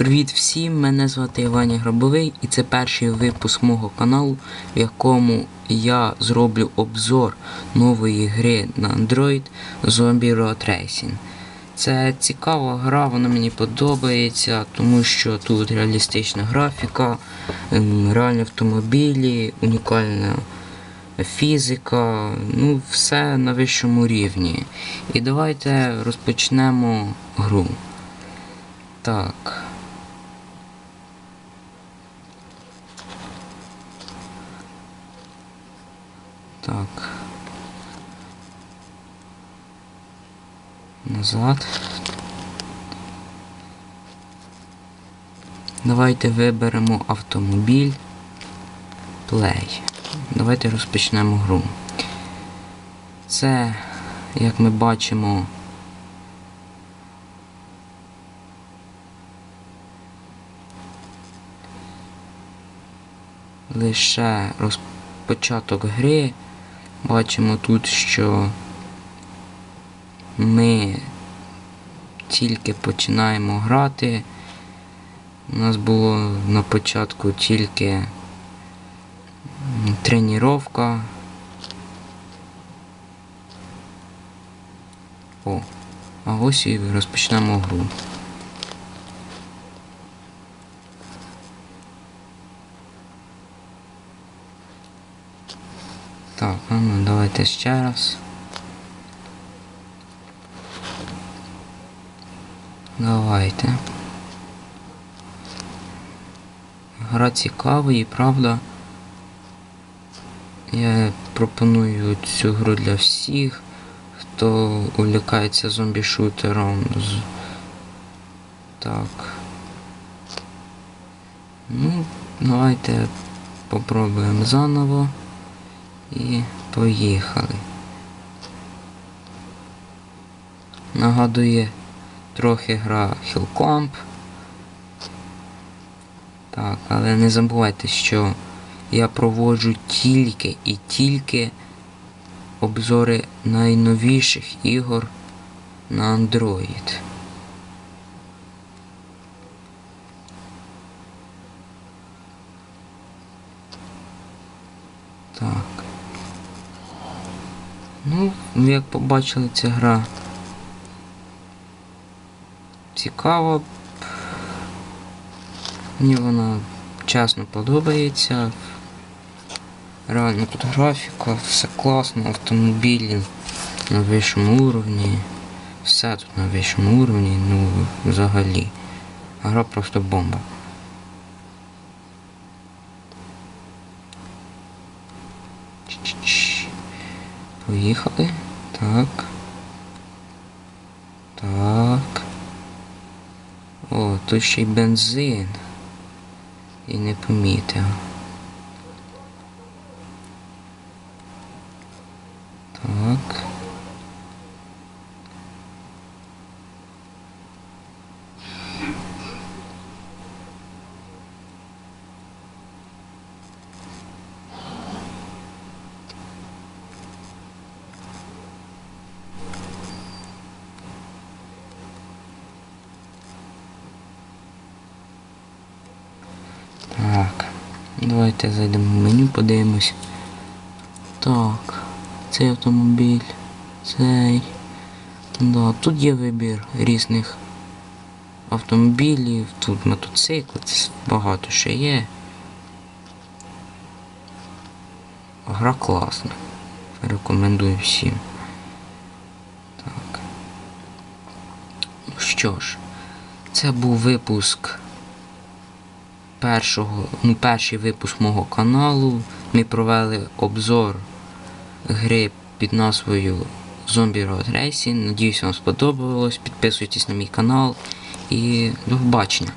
Привіт всім! Мене звати Іваня Гробовий і це перший випуск мого каналу, в якому я зроблю обзор нової гри на Android Zombie Road Racing. Це цікава гра, вона мені подобається, тому що тут реалістична графіка, ем, реальні автомобілі, унікальна фізика, ну все на вищому рівні. І давайте розпочнемо гру. Так. Так. Назад. Давайте виберемо автомобіль. Play. Давайте розпочнемо гру. Це, як ми бачимо, лише розпочаток гри. Бачимо тут, що ми тільки починаємо грати. У нас було на початку тільки тренування. О, а ось і розпочнемо гру. Так, ну давайте ще раз. Давайте. Гра цікава і правда. Я пропоную цю гру для всіх, хто увлікається зомбі-шутером. Так. Ну, давайте попробуємо заново. І поїхали. Нагадує трохи гра Hillcomp. Так, але не забувайте, що я проводжу тільки і тільки обзори найновіших ігор на Android. Так. Ну, як побачили, ця гра цікава. Мені вона чесно подобається. Реально тут графіка, все класно, автомобілі на вищому уровні. Все тут на вищому уровні, ну взагалі. Гра просто бомба. Чш-чш. Поїхали. Так. Так. О, тут ще й бензин. І не помітив. Так. Давайте зайдемо в меню, подивимось. Так. Цей автомобіль. Цей. Да, тут є вибір різних автомобілів, тут мотоцикли, багато ще є. Гра класна. Рекомендую всім. Так. Ну що ж, це був випуск першого, ну, перший випуск мого каналу. Ми провели обзор гри під назвою Zombie Road Racing. Надіюсь, вам сподобалось. Підписуйтесь на мій канал і до побачення.